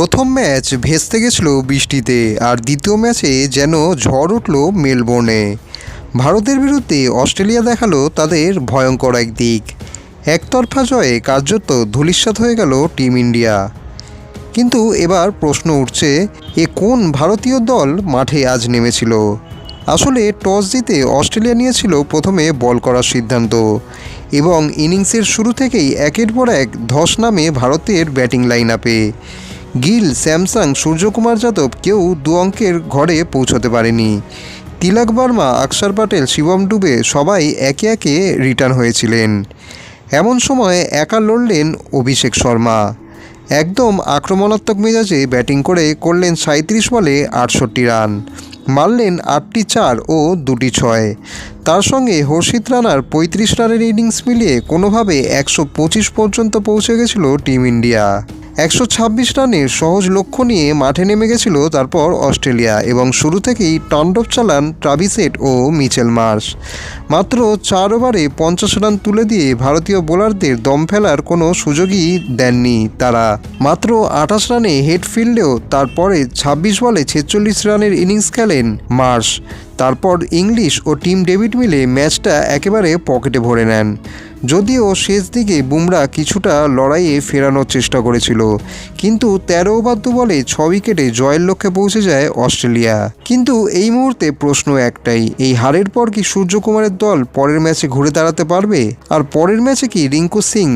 প্রথম ম্যাচ ভেস্তে গেছিল বৃষ্টিতে আর দ্বিতীয় ম্যাচে যেন ঝড় উঠল মেলবোর্নে। ভারতের বিরুদ্ধে অস্ট্রেলিয়া দেখাল তাদের ভয়ঙ্কর এক দিক। একতরফা জয়ে কার্যত ধূলিসাৎ হয়ে গেল টিম ইন্ডিয়া। কিন্তু এবার প্রশ্ন উঠছে, এ কোন ভারতীয় দল মাঠে আজ নেমেছিল? আসলে টস জিতে অস্ট্রেলিয়া নিয়েছিল প্রথমে বল করার সিদ্ধান্ত এবং ইনিংসের শুরু থেকেই একের পর এক ধস নামে ভারতের ব্যাটিং লাইন আপে গিল, স্যামসাং, সূর্যকুমার যাদব কেউ দু অঙ্কের ঘরে পৌঁছতে পারেনি। তিলক বর্মা, আকসার প্যাটেল শিবম ডুবে সবাই একে একে রিটার্ন হয়েছিলেন। এমন সময় একা লড়লেন অভিষেক শর্মা। একদম আক্রমণাত্মক মেজাজে ব্যাটিং করে করলেন সাঁত্রিশ বলে আটষট্টি রান। মারলেন আটটি চার ও দুটি ছয়। তার সঙ্গে হর্ষিত রানার পঁয়ত্রিশ রানের ইনিংস মিলিয়ে কোনোভাবে একশো পঁচিশ পর্যন্ত পৌঁছে গেছিল টিম ইন্ডিয়া। একশো ছাব্বিশ রানের সহজ লক্ষ্য নিয়ে মাঠে নেমে গেছিল তারপর অস্ট্রেলিয়া এবং শুরু থেকেই তাণ্ডব চালান ট্রাভিসেট ও মিচেল মার্শ। মাত্র চার ওভারে পঞ্চাশ রান তুলে দিয়ে ভারতীয় বোলারদের দম ফেলার কোনো সুযোগই দেননি তারা। মাত্র আঠাশ রানে হেড ফিল্ডেও তারপরে ছাব্বিশ বলে ছেচল্লিশ রানের ইনিংস খেলেন মার্শ। তারপর ইংলিশ ও টিম ডেভিড মিলে ম্যাচটা একেবারে পকেটে ভরে নেন। যদিও শেষ দিকে বুমরা কিছুটা লড়াইয়ে ফেরানোর চেষ্টা করেছিল, কিন্তু তেরো ওভার দু বলে ছ উইকেটে জয়ের লক্ষ্যে পৌঁছে যায় অস্ট্রেলিয়া। কিন্তু এই মুহূর্তে প্রশ্ন একটাই, এই হারের পর কি সূর্যকুমারের দল পরের ম্যাচে ঘুরে দাঁড়াতে পারবে? আর পরের ম্যাচে কি রিঙ্কু সিং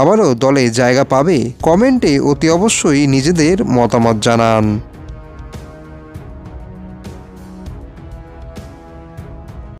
আবারও দলে জায়গা পাবে? কমেন্টে অতি অবশ্যই নিজেদের মতামত জানান।